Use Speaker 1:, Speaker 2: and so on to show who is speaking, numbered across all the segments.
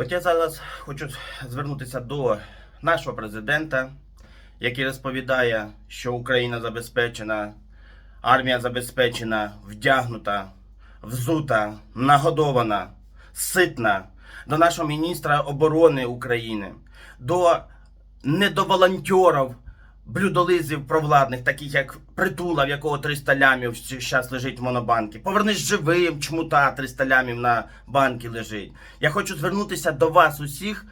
Speaker 1: От я зараз хочу звернутися до нашого президента, який розповідає, що Україна забезпечена, армія забезпечена, вдягнута, взута, нагодована, ситна, до нашого міністра оборони України, до не до волонтерів, блюдолизів провладних, таких як Притула, в якого 300 лямів зараз лежить в монобанки. Повернись живим, чмута 300 лямів на банки лежить. Я хочу звернутися до вас усіх,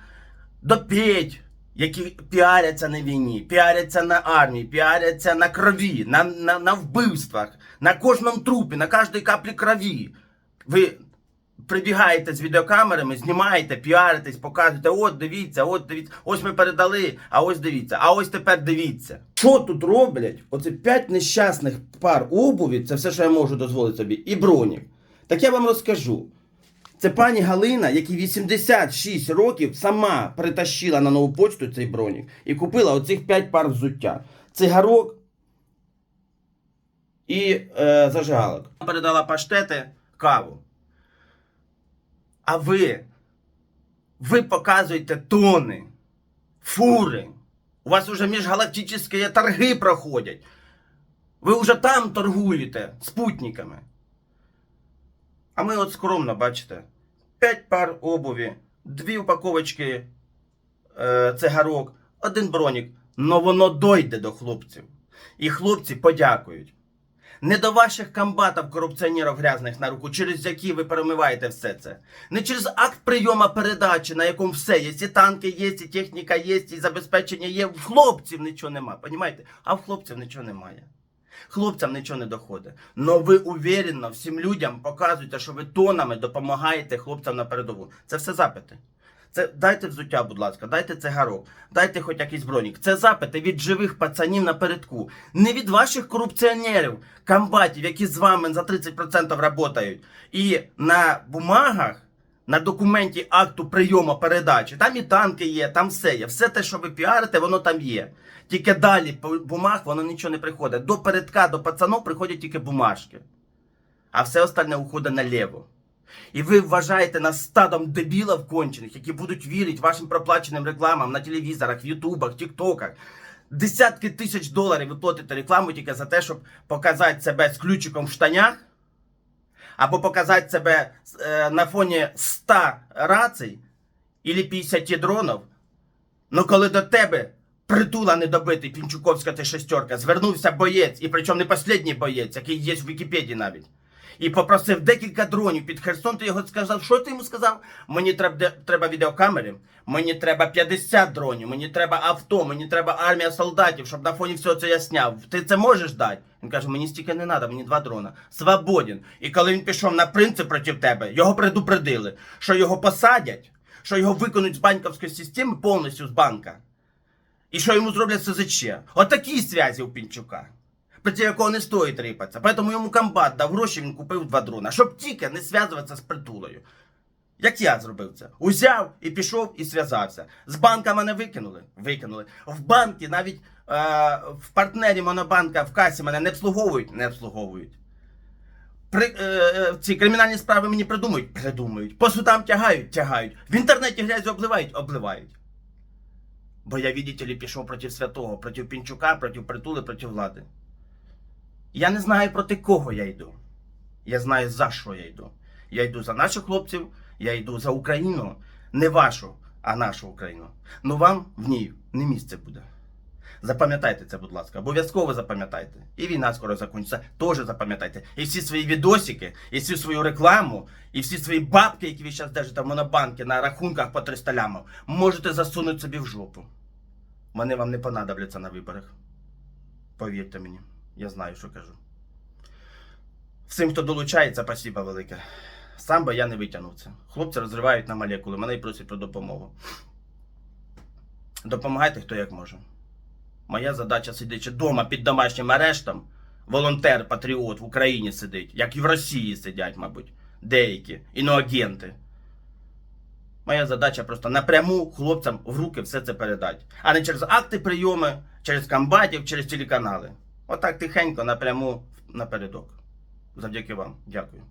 Speaker 1: до Петь, які піаряться на війні, піаряться на армії, піаряться на крові, на, на, на вбивствах, на кожному трупі, на кожній каплі крові. Ви прибігаєте з відеокамерами, знімаєте, піаритесь, показуєте, от дивіться, от дивіться, ось ми передали, а ось дивіться, а ось тепер дивіться. Що тут роблять? Оце п'ять нещасних пар обуві, це все, що я можу дозволити собі, і бронік. Так я вам розкажу. Це пані Галина, якій 86 років сама притащила на нову почту цей бронік і купила оцих 5 пар взуття. Цигарок і е, зажигалок. Передала паштети, каву. А ви, ви показуєте тони, фури. У вас вже міжгалактичні торги проходять. Ви вже там торгуєте спутниками. А ми от скромно, бачите, 5 пар обуві, дві упаковочки е, цигарок, один бронік. Но воно дойде до хлопців. І хлопці подякують. Не до ваших комбатів корупціонерів грязних на руку, через які ви перемиваєте все це. Не через акт прийому передачі, на якому все є. І танки є, і техніка є, і забезпечення є. В хлопців нічого немає, понімаєте? А в хлопців нічого немає. Хлопцям нічого не доходить. Но ви уверенно всім людям показуєте, що ви тонами допомагаєте хлопцям на передову. Це все запити. Це дайте взуття, будь ласка, дайте цигарок, дайте хоч якийсь бронік. Це запити від живих пацанів напередку. Не від ваших корупціонерів, комбатів, які з вами за 30% працюють. І на бумагах, на документі акту прийому передачі, там і танки є, там все є. Все те, що ви піарите, воно там є. Тільки далі по бумаг воно нічого не приходить. До передка, до пацанов приходять тільки бумажки. А все остальне уходить наліво. І ви вважаєте нас стадом дебілів кончених, які будуть вірити вашим проплаченим рекламам на телевізорах, в Ютубах, Тіктоках. Десятки тисяч доларів ви платите рекламу тільки за те, щоб показати себе з ключиком в штанях, або показати себе е, на фоні 100 рацій або 50 дронів. Ну коли до тебе притула недобитий Пінчуковська ти шестерка, звернувся боєць, і причому не останній боєць, який є в Вікіпедії навіть. І попросив декілька дронів під Херсон, ти його сказав, що ти йому сказав? Мені треба, треба відеокамери, мені треба 50 дронів, мені треба авто, мені треба армія солдатів, щоб на фоні всього це я сняв. Ти це можеш дати? Він каже, мені стільки не треба, мені два дрона. Свободен. І коли він пішов на принцип проти тебе, його предупредили, що його посадять, що його виконують з банківської системи повністю з банка. І що йому зроблять СЗЧ. Отакі зв'язі у Пінчука. Проти якого не стоїть рипатися. Поэтому йому комбат дав гроші, він купив два дрона, щоб тільки не зв'язуватися з притулою. Як я зробив це? Узяв і пішов і зв'язався. З банка мене викинули. Викинули. В банки навіть е, в партнері Монобанка в касі мене не обслуговують, не обслуговують. При, е, е, ці кримінальні справи мені придумують, придумують. По судам тягають, тягають. В інтернеті грязю обливають, обливають. Бо я, ли, пішов проти святого, проти Пінчука, проти притули, проти влади. Я не знаю проти кого я йду. Я знаю за що я йду. Я йду за наших хлопців, я йду за Україну, не вашу, а нашу Україну. Ну вам в ній не місце буде. Запам'ятайте це, будь ласка, обов'язково запам'ятайте. І війна скоро закінчиться, теж запам'ятайте. І всі свої відосики, і всю свою рекламу, і всі свої бабки, які ви зараз держите в монобанки на рахунках по 300 лямів, можете засунути собі в жопу. Вони вам не понадобляться на виборах. Повірте мені, я знаю, що кажу. Всім, хто долучається, спасибо велике. Сам би я не витягнув це. Хлопці розривають на молекули, мене й просять про допомогу. Допомагайте, хто як може. Моя задача сидячи вдома під домашнім арештом, волонтер, патріот в Україні сидить, як і в Росії сидять, мабуть, деякі іноагенти. Моя задача просто напряму хлопцям в руки все це передати. А не через акти прийоми, через комбатів, через телеканали. Отак тихенько напряму напередок. Завдяки вам. Дякую.